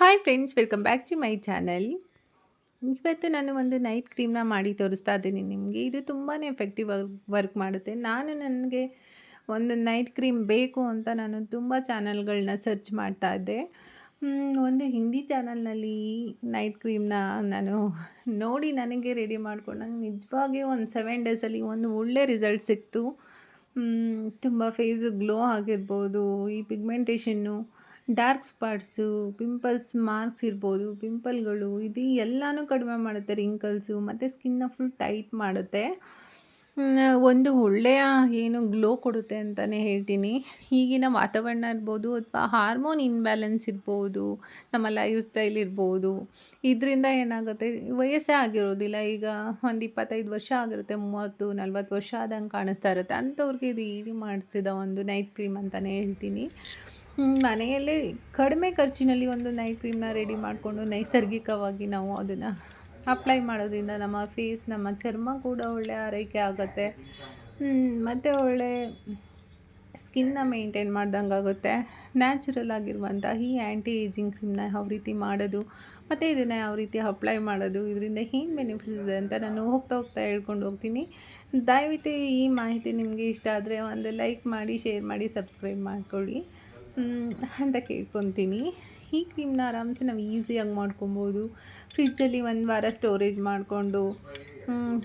Hi friends welcome back to my channel ಇವತ್ತು ನಾನು ಒಂದು ನೈಟ್ ಕ್ರೀಮ್ನ ಮಾಡಿ ತೋರಿಸ್ತಾ ಇದ್ದೀನಿ ನಿಮಗೆ. ಇದು ತುಂಬಾ ಎಫೆಕ್ಟಿವ್ ವರ್ಕ್ ಮಾಡುತ್ತೆ. ನಾನು ನನಗೆ ಒಂದು ನೈಟ್ ಕ್ರೀಮ್ ಬೇಕು ಅಂತ ನಾನು ತುಂಬ ಚಾನಲ್ಗಳನ್ನ ಸರ್ಚ್ ಮಾಡ್ತಾ ಇದ್ದೆ. ಒಂದು ಹಿಂದಿ ಚಾನಲ್ನಲ್ಲಿ ನೈಟ್ ಕ್ರೀಮ್ನ ನಾನು ನೋಡಿ ನನಗೆ ರೆಡಿ ಮಾಡ್ಕೊಂಡು ನಂಗೆ ನಿಜವಾಗಿಯೂ ಒಂದು ಸೆವೆನ್ ಡೇಸಲ್ಲಿ ಒಂದು ಒಳ್ಳೆ ರಿಸಲ್ಟ್ ಸಿಕ್ತು. ತುಂಬ ಫೇಸು ಗ್ಲೋ ಆಗಿರ್ಬೋದು, ಈ pigmentation dark spots, pimples marks ಇರ್ಬೋದು, ಪಿಂಪಲ್ಗಳು ಇದು ಎಲ್ಲನೂ ಕಡಿಮೆ ಮಾಡುತ್ತೆ, ರಿಂಕಲ್ಸು, ಮತ್ತು ಸ್ಕಿನ್ನ ಫುಲ್ ಟೈಟ್ ಮಾಡುತ್ತೆ. ಒಂದು ಒಳ್ಳೆಯ ಏನು ಗ್ಲೋ ಕೊಡುತ್ತೆ ಅಂತಲೇ ಹೇಳ್ತೀನಿ. ಈಗಿನ ವಾತಾವರಣ ಇರ್ಬೋದು ಅಥವಾ ಹಾರ್ಮೋನ್ ಇನ್ಬ್ಯಾಲೆನ್ಸ್ ಇರ್ಬೋದು, ನಮ್ಮ ಲೈಫ್ ಸ್ಟೈಲ್ ಇರ್ಬೋದು. ಇದರಿಂದ ಏನಾಗುತ್ತೆ, ವಯಸ್ಸೇ ಆಗಿರೋದಿಲ್ಲ. ಈಗ ಒಂದು ಇಪ್ಪತ್ತೈದು ವರ್ಷ ಆಗಿರುತ್ತೆ, ಮೂವತ್ತು, ನಲ್ವತ್ತು ವರ್ಷ ಆದಂಗೆ ಕಾಣಿಸ್ತಾ ಇರುತ್ತೆ. ಅಂಥವ್ರಿಗೆ ಇದು ಈಡಿ ಮಾಡಿಸಿದ ಒಂದು ನೈಟ್ ಕ್ರೀಮ್ ಅಂತಲೇ ಹೇಳ್ತೀನಿ. ಮನೆಯಲ್ಲೇ ಕಡಿಮೆ ಖರ್ಚಿನಲ್ಲಿ ಒಂದು ನೈಟ್ ಕ್ರೀಮ್ನ ರೆಡಿ ಮಾಡಿಕೊಂಡು ನೈಸರ್ಗಿಕವಾಗಿ ನಾವು ಅದನ್ನು ಅಪ್ಲೈ ಮಾಡೋದ್ರಿಂದ ನಮ್ಮ ಫೇಸ್ ನಮ್ಮ ಚರ್ಮ ಕೂಡ ಒಳ್ಳೆ ಆರೈಕೆ ಆಗುತ್ತೆ. ಮತ್ತು ಒಳ್ಳೆ ಸ್ಕಿನ್ನ ಮೇಂಟೈನ್ ಮಾಡ್ದಂಗೆ ಆಗುತ್ತೆ. ನ್ಯಾಚುರಲ್ ಆಗಿರುವಂಥ ಈ ಆ್ಯಂಟಿ ಏಜಿಂಗ್ ಕ್ರೀಮ್ನ ಯಾವ ರೀತಿ ಮಾಡೋದು, ಮತ್ತು ಇದನ್ನು ಯಾವ ರೀತಿ ಅಪ್ಲೈ ಮಾಡೋದು, ಇದರಿಂದ ಏನು ಬೆನಿಫಿಟ್ಸ್ ಇದೆ ಅಂತ ನಾನು ಹೋಗ್ತಾ ಹೋಗ್ತಾ ಹೇಳ್ಕೊಂಡು ಹೋಗ್ತೀನಿ. ದಯವಿಟ್ಟು ಈ ಮಾಹಿತಿ ನಿಮಗೆ ಇಷ್ಟ ಆದರೆ ಒಂದು ಲೈಕ್ ಮಾಡಿ ಶೇರ್ ಮಾಡಿ ಸಬ್ಸ್ಕ್ರೈಬ್ ಮಾಡ್ಕೊಳ್ಳಿ. ಅಂತ ಕೇಳ್ಕೊತೀನಿ. ಈ ಕ್ರೀಮ್ನ ಆರಾಮ್ಸೆ ನಾವು ಈಸಿಯಾಗಿ ಮಾಡ್ಕೊಬೋದು. ಫ್ರಿಜ್ಜಲ್ಲಿ ಒಂದು ವಾರ ಸ್ಟೋರೇಜ್ ಮಾಡಿಕೊಂಡು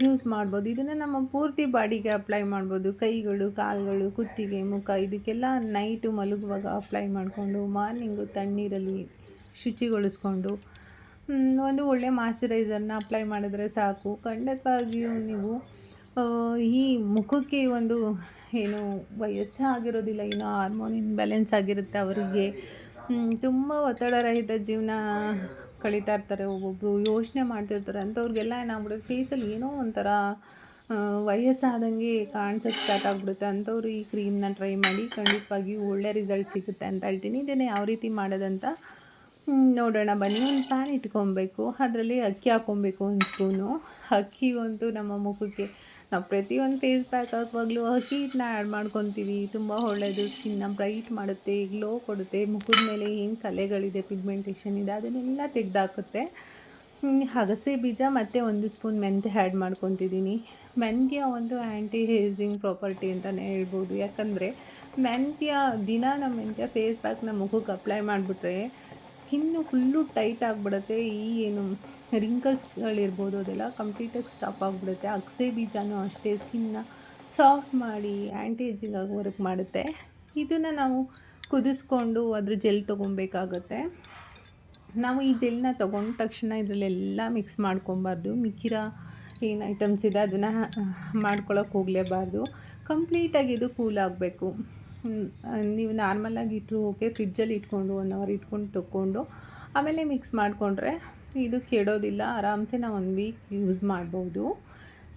ಯೂಸ್ ಮಾಡ್ಬೋದು. ಇದನ್ನು ನಮ್ಮ ಪೂರ್ತಿ ಬಾಡಿಗೆ ಅಪ್ಲೈ ಮಾಡ್ಬೋದು. ಕೈಗಳು, ಕಾಲುಗಳು, ಕುತ್ತಿಗೆ, ಮುಖ, ಇದಕ್ಕೆಲ್ಲ ನೈಟು ಮಲಗುವಾಗ ಅಪ್ಲೈ ಮಾಡಿಕೊಂಡು ಮಾರ್ನಿಂಗು ತಣ್ಣೀರಲ್ಲಿ ಶುಚಿಗೊಳಿಸ್ಕೊಂಡು ಒಂದು ಒಳ್ಳೆ ಮಾಯಶ್ಚರೈಸರ್ನ ಅಪ್ಲೈ ಮಾಡಿದ್ರೆ ಸಾಕು. ಖಂಡಿತವಾಗಿಯೂ ನೀವು ಈ ಮುಖಕ್ಕೆ ಒಂದು ಏನು ವಯಸ್ಸೇ ಆಗಿರೋದಿಲ್ಲ ಇನ್ನು ಹಾರ್ಮೋನ್ ಇನ್ಬ್ಯಾಲೆನ್ಸ್ ಆಗಿರುತ್ತೆ ಅವರಿಗೆ. ತುಂಬ ಒತ್ತಡರಹಿತ ಜೀವನ ಕಳೀತಾ ಇರ್ತಾರೆ ಒಬ್ಬೊಬ್ಬರು ಯೋಚನೆ ಮಾಡ್ತಿರ್ತಾರೆ ಅಂಥವ್ರಿಗೆಲ್ಲ ಏನಾಗ್ಬಿಡುತ್ತೆ ಫೇಸಲ್ಲಿ ಏನೋ ಒಂಥರ ವಯಸ್ಸಾದಂಗೆ ಕಾಣಿಸೋಕ್ಕೆ ಸ್ಟಾರ್ಟ್ ಆಗಿಬಿಡುತ್ತೆ. ಅಂಥವ್ರು ಈ ಕ್ರೀಮ್ನ ಟ್ರೈ ಮಾಡಿ ಖಂಡಿತವಾಗಿಯೂ ಒಳ್ಳೆ ರಿಸಲ್ಟ್ ಸಿಗುತ್ತೆ ಅಂತ ಹೇಳ್ತೀನಿ. ಇದನ್ನು ಯಾವ ರೀತಿ ಮಾಡೋದಂತ ನೋಡೋಣ. ಬನ್ನಿ, ಒಂದು ಪ್ಯಾನ್ ಇಟ್ಕೊಬೇಕು. ಅದರಲ್ಲಿ ಅಕ್ಕಿ ಹಾಕ್ಕೊಬೇಕು, ಒಂದು ಸ್ಪೂನು ಅಕ್ಕಿ ಒಂದು ನಮ್ಮ ಮುಖಕ್ಕೆ ನಾವು ಪ್ರತಿಯೊಂದು ಫೇಸ್ ಪ್ಯಾಕ್ ಹಾಕುವಾಗಲೂ ಹಸಿ ಹಿಟ್ಟನ್ನ ಆ್ಯಡ್ ಮಾಡ್ಕೊತೀವಿ. ತುಂಬ ಒಳ್ಳೆಯದು ಸ್ಕಿನ್ನ ಬ್ರೈಟ್ ಮಾಡುತ್ತೆ ಗ್ಲೋ ಕೊಡುತ್ತೆ. ಮುಖದ ಮೇಲೆ ಏನು ಕಲೆಗಳಿದೆ ಪಿಗ್ಮೆಂಟೇಷನ್ ಇದೆ, ಅದನ್ನೆಲ್ಲ ತೆಗೆದಾಕುತ್ತೆ. ಅಗಸೆ ಬೀಜ ಮತ್ತು ಒಂದು ಸ್ಪೂನ್ ಮೆಂತ್ಯ ಆ್ಯಡ್ ಮಾಡ್ಕೊತಿದ್ದೀನಿ. ಮೆಂತ್ಯ ಒಂದು ಆ್ಯಂಟಿ ಹೇಜಿಂಗ್ ಪ್ರಾಪರ್ಟಿ ಅಂತಲೇ ಹೇಳ್ಬೋದು. ಯಾಕಂದರೆ ಮೆಂತ್ಯ ದಿನ ನಮ್ಮ ಮೆಂತ್ಯ ಫೇಸ್ ಪ್ಯಾಕ್ ನಮ್ಮ ಮುಖಕ್ಕೆ ಅಪ್ಲೈ ಮಾಡಿಬಿಟ್ರೆ ಸ್ಕಿನ್ನು ಫುಲ್ಲು ಟೈಟ್ ಆಗಿಬಿಡುತ್ತೆ. ಈ ಏನು ರಿಂಕಲ್ಸ್ಗಳಿರ್ಬೋದು ಅದೆಲ್ಲ ಕಂಪ್ಲೀಟಾಗಿ ಸ್ಟಾಪ್ ಆಗಿಬಿಡುತ್ತೆ. ಅಗಸೆ ಬೀಜನೂ ಅಷ್ಟೇ ಸ್ಕಿನ್ನ ಸಾಫ್ಟ್ ಮಾಡಿ ಆ್ಯಂಟೇಜಿಂಗ್ ಆಗಿ ವರ್ಕ್ ಮಾಡುತ್ತೆ. ಇದನ್ನು ನಾವು ಕುದಿಸ್ಕೊಂಡು ಅದ್ರ ಜೆಲ್ ತೊಗೊಬೇಕಾಗತ್ತೆ ನಾವು ಈ ಜೆಲ್ನ ತೊಗೊಂಡ ತಕ್ಷಣ ಇದರಲ್ಲೆಲ್ಲ ಮಿಕ್ಸ್ ಮಾಡ್ಕೊಬಾರ್ದು ಮಿಕ್ಕಿರೋ ಏನು ಐಟಮ್ಸ್ ಇದೆ, ಅದನ್ನು ಮಾಡ್ಕೊಳಕ್ಕೆ ಹೋಗಲೇಬಾರ್ದು. ಕಂಪ್ಲೀಟಾಗಿ ಇದು ಕೂಲ್ ಆಗಬೇಕು. ನೀವು ನಾರ್ಮಲಾಗಿ ಇಟ್ಟರು ಓಕೆ ಫ್ರಿಡ್ಜಲ್ಲಿ ಇಟ್ಕೊಂಡು ಒನ್ ಅವರ್ ಇಟ್ಕೊಂಡು ತೊಗೊಂಡು ಆಮೇಲೆ ಮಿಕ್ಸ್ ಮಾಡಿಕೊಂಡ್ರೆ ಇದು ಕೆಡೋದಿಲ್ಲ, ಆರಾಮ್ಸೆ ನಾವು ಒಂದು ವೀಕ್ ಯೂಸ್ ಮಾಡ್ಬೋದು.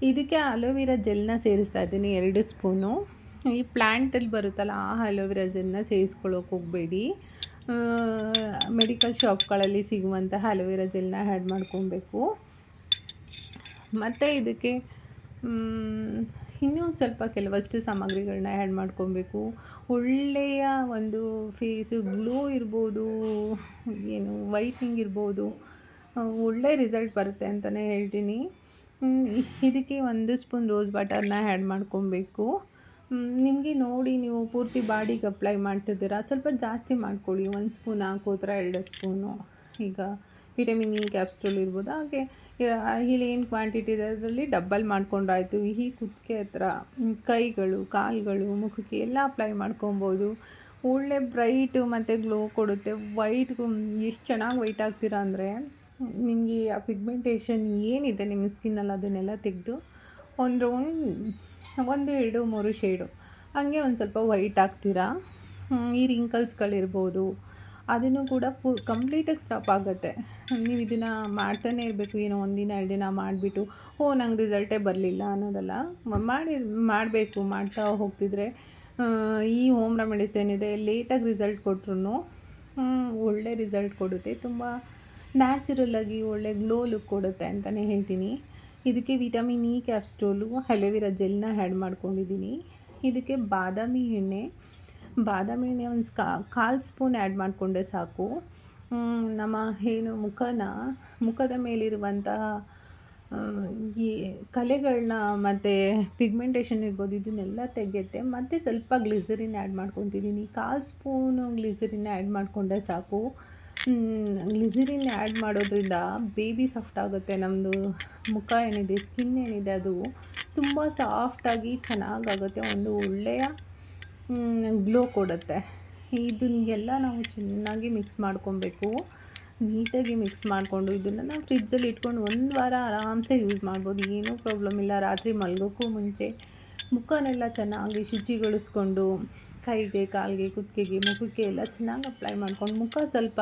ಇದಕ್ಕೆ ಅಲೋವೆರಾ ಜೆಲ್ನ ಸೇರಿಸ್ತಾ ಇದ್ದೀನಿ, ಎರಡು ಸ್ಪೂನು ಈ ಪ್ಲ್ಯಾಂಟಲ್ಲಿ ಬರುತ್ತಲ್ಲ, ಆ ಅಲೋವೆರಾ ಜೆಲ್ನ ಸೇರಿಸ್ಕೊಳ್ಳೋಕೆ ಹೋಗಬೇಡಿ. ಮೆಡಿಕಲ್ ಶಾಪ್ಗಳಲ್ಲಿ ಸಿಗುವಂತಹ ಅಲೋವೆರಾ ಜೆಲ್ನ ಆ್ಯಡ್ ಮಾಡ್ಕೊಬೇಕು. ಮತ್ತು ಇದಕ್ಕೆ ಇನ್ನೂ ಸ್ವಲ್ಪ ಕೆಲವಷ್ಟು ಸಾಮಗ್ರಿಗಳನ್ನ ಆ್ಯಡ್ ಮಾಡ್ಕೊಬೇಕು. ಒಳ್ಳೆಯ ಒಂದು ಫೇಸು ಗ್ಲೋ ಇರ್ಬೋದು, ಏನು ವೈಟ್ನಿಂಗ್ ಇರ್ಬೋದು ಒಳ್ಳೆ ರಿಸಲ್ಟ್ ಬರುತ್ತೆ ಅಂತಲೇ ಹೇಳ್ತೀನಿ. ಇದಕ್ಕೆ ಒಂದು ಸ್ಪೂನ್ ರೋಸ್ ವಾಟರ್ನ ಆ್ಯಡ್ ಮಾಡ್ಕೊಬೇಕು. ನಿಮಗೆ ನೋಡಿ ನೀವು ಪೂರ್ತಿ ಬಾಡಿಗೆ ಅಪ್ಲೈ ಮಾಡ್ತಿದ್ದೀರಾ? ಸ್ವಲ್ಪ ಜಾಸ್ತಿ ಮಾಡ್ಕೊಳ್ಳಿ, ಒಂದು ಸ್ಪೂನ್ ಹಾಕೋತ್ರ ಎರಡು ಸ್ಪೂನು ಈಗ ವಿಟಮಿನ್ ಇ ಕ್ಯಾಪ್ಸ್ಟೋಲ್ ಇರ್ಬೋದು. ಹಾಗೆ ಇಲ್ಲಿ ಏನು ಕ್ವಾಂಟಿಟಿ ಇದೆ ಅದರಲ್ಲಿ ಡಬ್ಬಲ್ ಮಾಡ್ಕೊಂಡಾಯಿತು. ಈ ಕುತ್ತಿಗೆ ಹತ್ರ ಕೈಗಳು, ಕಾಲುಗಳು, ಮುಖಕ್ಕೆ ಎಲ್ಲ ಅಪ್ಲೈ ಮಾಡ್ಕೊಬೋದು. ಒಳ್ಳೆ ಬ್ರೈಟು ಮತ್ತು ಗ್ಲೋ ಕೊಡುತ್ತೆ. ವೈಟ್ ಎಷ್ಟು ಚೆನ್ನಾಗಿ ವೈಟ್ ಆಗ್ತೀರಾ ಅಂದರೆ, ನಿಮಗೆ ಆ ಪಿಗ್ಮೆಂಟೇಷನ್ ಏನಿದೆ ನಿಮ್ಮ ಸ್ಕಿನ್ನಲ್ಲಿ ಅದನ್ನೆಲ್ಲ ತೆಗೆದು, ಒಂದು ರೌಂಡ್ ಒಂದು ಎರಡು, ಮೂರು ಶೇಡು ಹಾಗೆ ಒಂದು ಸ್ವಲ್ಪ ವೈಟ್ ಆಗ್ತೀರಾ? ಈ ರಿಂಕಲ್ಸ್ಗಳಿರ್ಬೋದು ಅದನ್ನು ಕೂಡ ಪೂ ಕಂಪ್ಲೀಟಾಗಿ ಸ್ಟಾಪ್ ಆಗುತ್ತೆ. ನೀವು ಇದನ್ನು ಮಾಡ್ತಾನೆ ಇರಬೇಕು, ಏನೋ ಒಂದಿನ, ಎರಡು ದಿನ ಮಾಡಿಬಿಟ್ಟು, ಓ, ನಂಗೆ ರಿಸಲ್ಟೇ ಬರಲಿಲ್ಲ ಅನ್ನೋದಲ್ಲ. ಮಾಡಿ, ಮಾಡಬೇಕು, ಮಾಡ್ತಾ ಹೋಗ್ತಿದ್ರೆ ಈ ಹೋಮ್ ರೆಮಿಡೀಸ್ ಏನಿದೆ ಲೇಟಾಗಿ ರಿಸಲ್ಟ್ ಕೊಟ್ರು ಒಳ್ಳೆ ರಿಸಲ್ಟ್ ಕೊಡುತ್ತೆ. ತುಂಬ ನ್ಯಾಚುರಲ್ಲಾಗಿ ಒಳ್ಳೆ ಗ್ಲೋ ಲುಕ್ ಕೊಡುತ್ತೆ ಅಂತಲೇ ಹೇಳ್ತೀನಿ. ಇದಕ್ಕೆ ವಿಟಮಿನ್ ಇ ಕ್ಯಾಪ್ಸ್ಟೋಲು ಅಲೋವೆರಾ ಜೆಲ್ನ ಆ್ಯಡ್ ಮಾಡ್ಕೊಂಡಿದ್ದೀನಿ. ಇದಕ್ಕೆ ಬಾದಾಮಿ ಎಣ್ಣೆ ಬಾದಾಮಿ ಎಣ್ಣೆ ಒಂದು ಸ್ಕಾ ಕಾಲು ಸ್ಪೂನ್ ಆ್ಯಡ್ ಮಾಡಿಕೊಂಡೆ ಸಾಕು. ನಮ್ಮ ಏನು ಮುಖನ, ಮುಖದ ಮೇಲಿರುವಂತಹ ಈ ಕಲೆಗಳನ್ನ ಮತ್ತು ಪಿಗ್ಮೆಂಟೇಷನ್ ಇರ್ಬೋದು, ಇದನ್ನೆಲ್ಲ ತೆಗೆಯುತ್ತೆ. ಮತ್ತು ಸ್ವಲ್ಪ ಗ್ಲಿಸರಿನ್ ಆ್ಯಡ್ ಮಾಡ್ಕೊತಿದ್ದೀನಿ ಕಾಲು ಸ್ಪೂನು ಗ್ಲಿಸರಿನ್ ಆ್ಯಡ್ ಮಾಡಿಕೊಂಡೆ ಸಾಕು. ಗ್ಲಿಸರಿನ್ ಆ್ಯಡ್ ಮಾಡೋದ್ರಿಂದ ಬೇಬಿ ಸಾಫ್ಟ್ ಆಗುತ್ತೆ. ನಮ್ಮದು ಮುಖ ಏನಿದೆ ಸ್ಕಿನ್ ಏನಿದೆ, ಅದು ತುಂಬ ಸಾಫ್ಟಾಗಿ ಚೆನ್ನಾಗಾಗುತ್ತೆ. ಒಂದು ಒಳ್ಳೆಯ ಗ್ಲೋ ಕೊಡುತ್ತೆ. ಇದನ್ನೆಲ್ಲ ನಾವು ಚೆನ್ನಾಗಿ ಮಿಕ್ಸ್ ಮಾಡ್ಕೊಬೇಕು. ನೀಟಾಗಿ ಮಿಕ್ಸ್ ಮಾಡಿಕೊಂಡು ಇದನ್ನು ನಾವು ಫ್ರಿಜ್ಜಲ್ಲಿ ಇಟ್ಕೊಂಡು ಒಂದು ವಾರ ಆರಾಮ್ಸೆ ಯೂಸ್ ಮಾಡ್ಬೋದು. ಏನೂ ಪ್ರಾಬ್ಲಮ್ ಇಲ್ಲ. ರಾತ್ರಿ ಮಲಗೋಕ್ಕೂ ಮುಂಚೆ ಮುಖನೆಲ್ಲ ಚೆನ್ನಾಗಿ ಶುಚಿಗೊಳಿಸ್ಕೊಂಡು ಕೈಗೆ, ಕಾಲಿಗೆ, ಕುತ್ತಿಗೆಗೆ, ಮುಖಕ್ಕೆ ಎಲ್ಲ ಚೆನ್ನಾಗಿ ಅಪ್ಲೈ ಮಾಡ್ಕೊಂಡು ಮುಖ ಸ್ವಲ್ಪ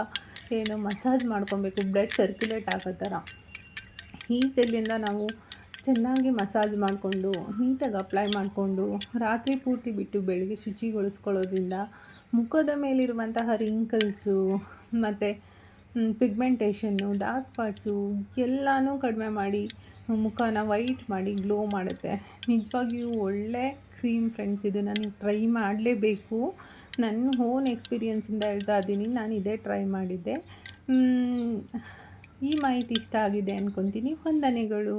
ಏನು ಮಸಾಜ್ ಮಾಡ್ಕೊಬೇಕು. ಬ್ಲಡ್ ಸರ್ಕ್ಯುಲೇಟ್ ಆಗೋ ಥರ. ಈ ಜೆಲ್ಲಿಂದ ನಾವು ಚೆನ್ನಾಗಿ ಮಸಾಜ್ ಮಾಡಿಕೊಂಡು, ನೀಟಾಗಿ ಅಪ್ಲೈ ಮಾಡಿಕೊಂಡು, ರಾತ್ರಿ ಪೂರ್ತಿ ಬಿಟ್ಟು ಬೆಳಗ್ಗೆ ಶುಚಿಗೊಳಿಸ್ಕೊಳ್ಳೋದ್ರಿಂದ ಮುಖದ ಮೇಲಿರುವಂತಹ ರಿಂಕಲ್ಸು ಮತ್ತು ಪಿಗ್ಮೆಂಟೇಷನ್ನು ಡಾರ್ಕ್ ಸ್ಪಾಟ್ಸು ಎಲ್ಲನೂ ಕಡಿಮೆ ಮಾಡಿ, ಮುಖನ ವೈಟ್ ಮಾಡಿ ಗ್ಲೋ ಮಾಡುತ್ತೆ. ನಿಜವಾಗಿಯೂ ಒಳ್ಳೆ ಕ್ರೀಮ್ ಫ್ರೆಂಡ್ಸ್ ಇದು ನೀವು ಟ್ರೈ ಮಾಡಲೇಬೇಕು. ನನ್ನ ಓನ್ ಎಕ್ಸ್ಪೀರಿಯೆನ್ಸಿಂದ ಹೇಳ್ತಾ ಇದ್ದೀನಿ, ನಾನು ಇದೇ ಟ್ರೈ ಮಾಡಿದ್ದೆ. ಈ ಮಾಹಿತಿ ಇಷ್ಟ ಆಗಿದೆ ಅಂದ್ಕೊತೀನಿ ವಂದನೆಗಳು.